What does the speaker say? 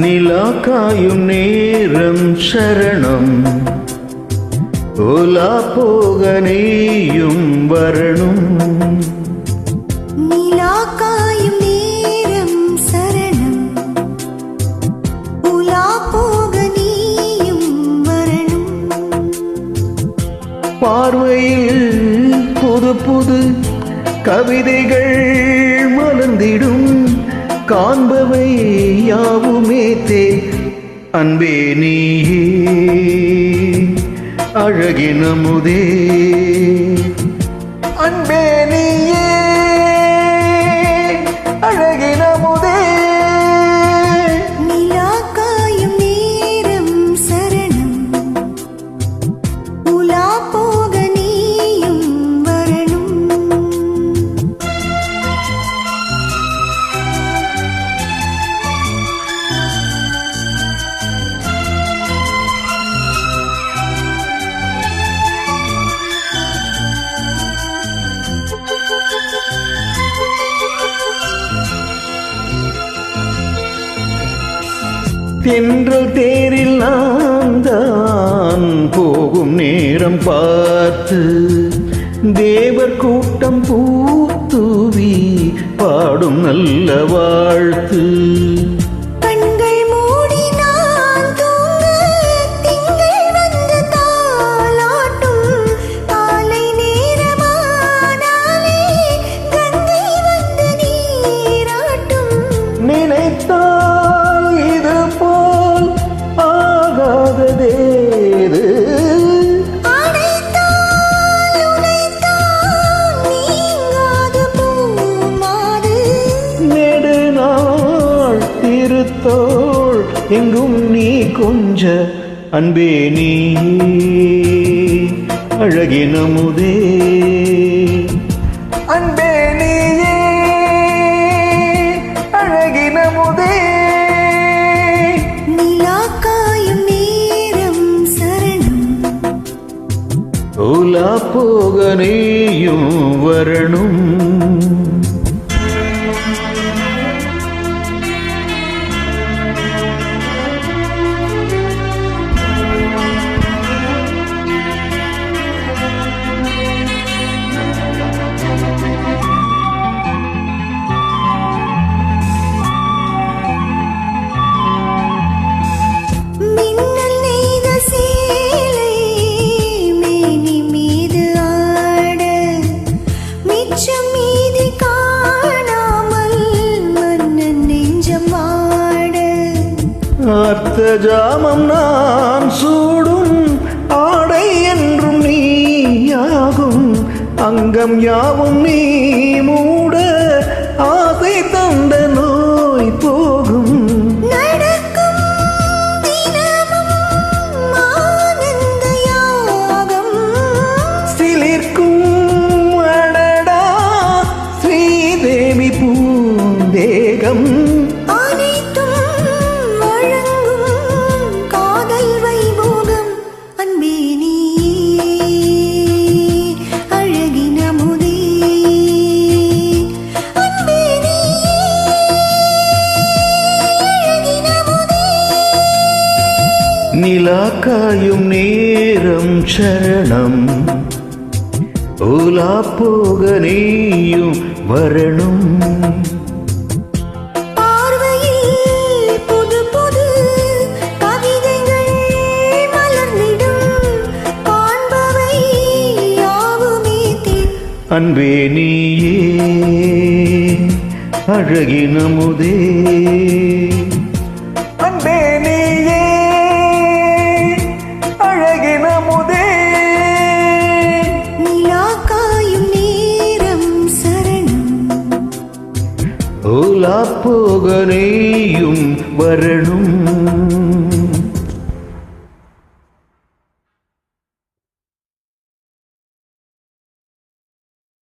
நிலாக்காயும் நேரம் சரணம். போக நீயும் வரணும். நிலா காயும் நேரம் சரணம். உலா போக நீயும் வரணும். பார்வையில் புது புது கவிதைகள் மலர்ந்திடும். காண்பவை யாவுமே தேன் அன்பே நீயே. அழகின முதே. அன்பே நீ தென்றல் தேரில் நான் தான் போகும் நேரம் பார்த்து தேவர் கூட்டம் பூத்தூவி பாடும் நல்ல வாழ்த்து. கண்கள் திருத்தோள் எங்கும் நீ கொஞ்ச அன்பே நீ. அழகின முதே அன்பே நீயே. அழகின முதே நிலா காயும் நேரம் சரணம். ஓலா போக நீயும் வரணும். அர்த்த ஜாமம் நான் சூடும் ஆடை என்றும் நீயாகும். அங்கம் யாவும் நீ மூ காயும் நேரம் சரணம். ஓலா போக நீயும் வரணும். பார்வையில் புது புது போக நீயும் வரணும்.